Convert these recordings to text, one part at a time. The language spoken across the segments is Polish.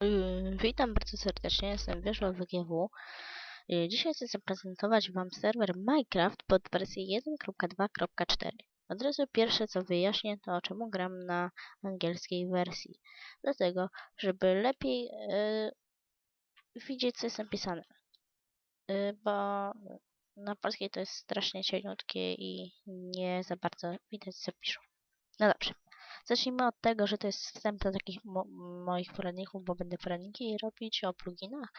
Yy, Witam bardzo serdecznie, jestem Wieszła WGW. Yy, Dzisiaj chcę zaprezentować Wam serwer Minecraft pod wersję 1.2.4. Od razu pierwsze co wyjaśnię to czemu gram na angielskiej wersji. Dlatego, żeby lepiej yy, widzieć co jest napisane. Yy, bo na polskiej to jest strasznie cieniutkie i nie za bardzo widać co piszą. No dobrze. Zacznijmy od tego, że to jest wstęp do takich mo moich poradników, bo będę poradniki robić o pluginach.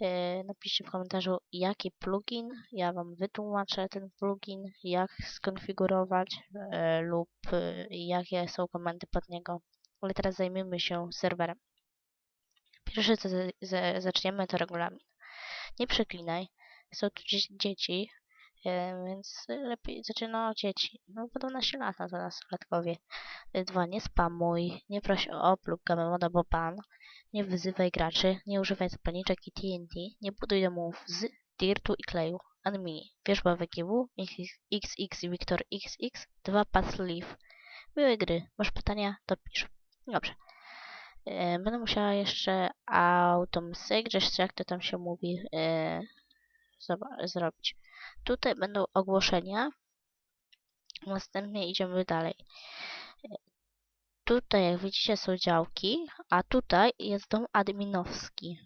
E, napiszcie w komentarzu, jaki plugin, ja Wam wytłumaczę ten plugin, jak skonfigurować e, lub e, jakie są komendy pod niego. Ale teraz zajmiemy się serwerem. Pierwsze co zaczniemy to regulamin. Nie przeklinaj, są tu dzie- dzieci, więc lepiej zaczyna od dzieci. No bo 12 lat na to nastolatkowie. Y, Dwa, nie spamuj, nie proś o opluk gamemoda bo ban, nie wyzywaj graczy, nie używaj zapalniczek i TNT, nie buduj domów z dirtu i kleju. Admini, wierzba WGW, XX Victor XX, 2 pass leave. Miłej gry, masz pytania, to pisz. Dobrze. E, Będę musiała jeszcze że jeszcze jak to tam się mówi, e, zrobić. Tutaj będą ogłoszenia. Następnie idziemy dalej. Tutaj, jak widzicie, są działki, a tutaj jest dom adminowski.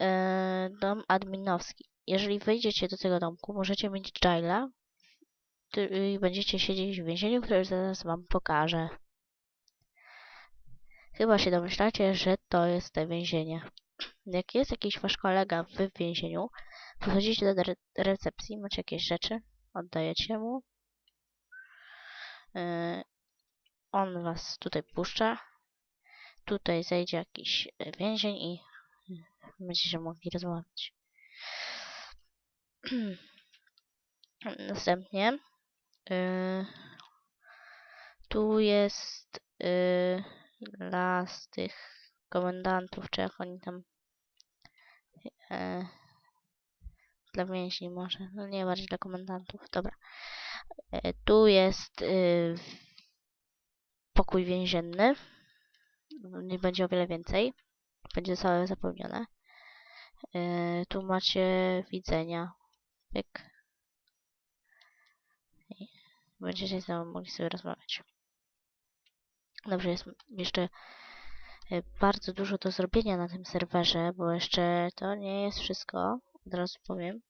E, dom adminowski. Jeżeli wejdziecie do tego domku, możecie mieć jaila i będziecie siedzieć w więzieniu, które zaraz wam pokażę. Chyba się domyślacie, że to jest te więzienie. Jak jest jakiś wasz kolega w więzieniu, podchodzicie do re recepcji, macie jakieś rzeczy, oddajecie mu. E, on was tutaj puszcza. Tutaj zejdzie jakiś e, więzień i e, będziecie mogli rozmawiać. Następnie y, tu jest y, las tych komendantów, czy jak oni tam e, dla więźni może, no nie bardziej dla komendantów, dobra. E, tu jest y, pokój więzienny, nie będzie o wiele więcej, będzie całe zapełnione. E, tu macie widzenia, pyk. I będziecie znowu mogli sobie rozmawiać. Dobrze, jest jeszcze bardzo dużo do zrobienia na tym serwerze, bo jeszcze to nie jest wszystko, od razu powiem.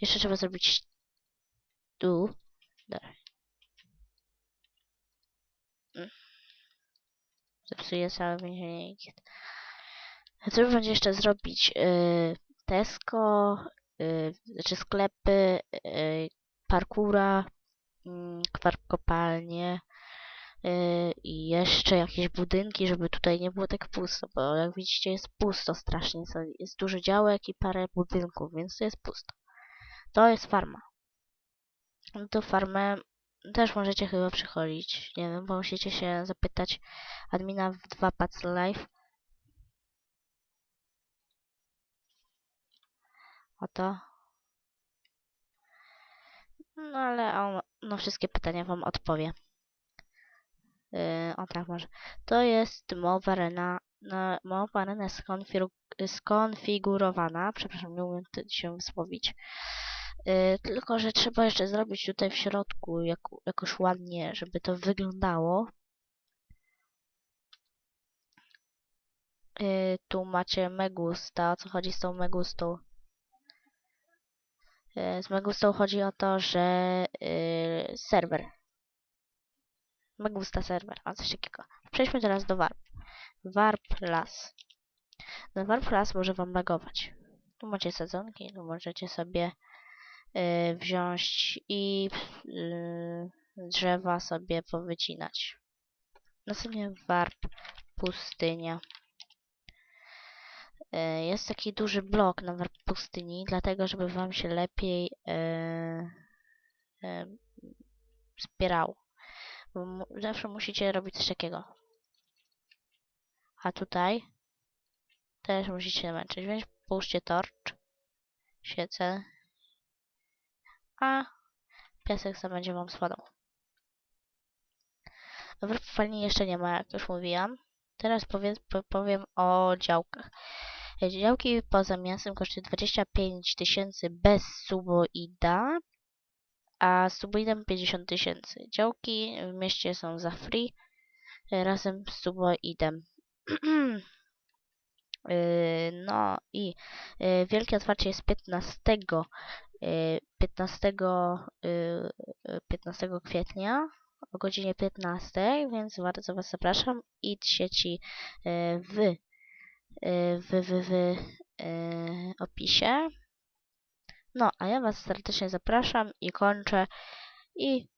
Jeszcze trzeba zrobić tu. Mm. Zepsuję całe więzienie. Trzeba będzie jeszcze zrobić y, Tesco, y, znaczy sklepy, y, parkura, mm, kwar kopalnie y, i jeszcze jakieś budynki, żeby tutaj nie było tak pusto, bo jak widzicie jest pusto strasznie, jest dużo działek i parę budynków, więc to jest pusto. To jest farma. No to farmę też możecie chyba przychodzić, nie wiem, bo musicie się zapytać admina w 2 Pats Live. O to. No ale on na wszystkie pytania wam odpowie. Yy, o tak może. To jest mowa arena, na, mowa arena skonfigu, skonfigurowana, przepraszam, nie umiem się wysłowić. Yy, tylko, że trzeba jeszcze zrobić tutaj w środku jak, jakoś ładnie, żeby to wyglądało. Yy, tu macie Megusta. O co chodzi z tą Megustą? Yy, z Megustą chodzi o to, że yy, serwer. Megusta serwer, a coś takiego. Przejdźmy teraz do Warp. Warp Las. No Warp Las może wam bagować. Tu macie sadzonki, tu możecie sobie yy, wziąć i yy, drzewa sobie powycinać. Następnie Warp Pustynia. E, Jest taki duży blok na warp pustyni, dlatego żeby wam się lepiej e, wspierało. Zawsze musicie robić coś takiego. A tutaj też musicie męczyć, więc połóżcie torcz, świecę, a piasek sam będzie wam spadał. Warp fali jeszcze nie ma, jak już mówiłam. teraz powie, po- powiem o działkach. Działki poza miastem kosztują 25 tysięcy bez suboida, a z suboidem 50 tysięcy. Działki w mieście są za free e, razem z suboidem. Yy, No i yy, wielkie otwarcie jest 15, yy, 15, yy, yy, 15 kwietnia o godzinie 15, więc bardzo Was zapraszam. Idź sieci yy, w, w, w, w yy, opisie. No, a ja Was serdecznie zapraszam i kończę. I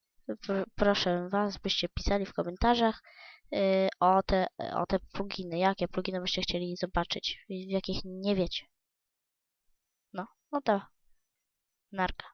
pr proszę Was, byście pisali w komentarzach yy, o, te, o te pluginy. Jakie pluginy byście chcieli zobaczyć, w jakich nie wiecie. No, no to narka.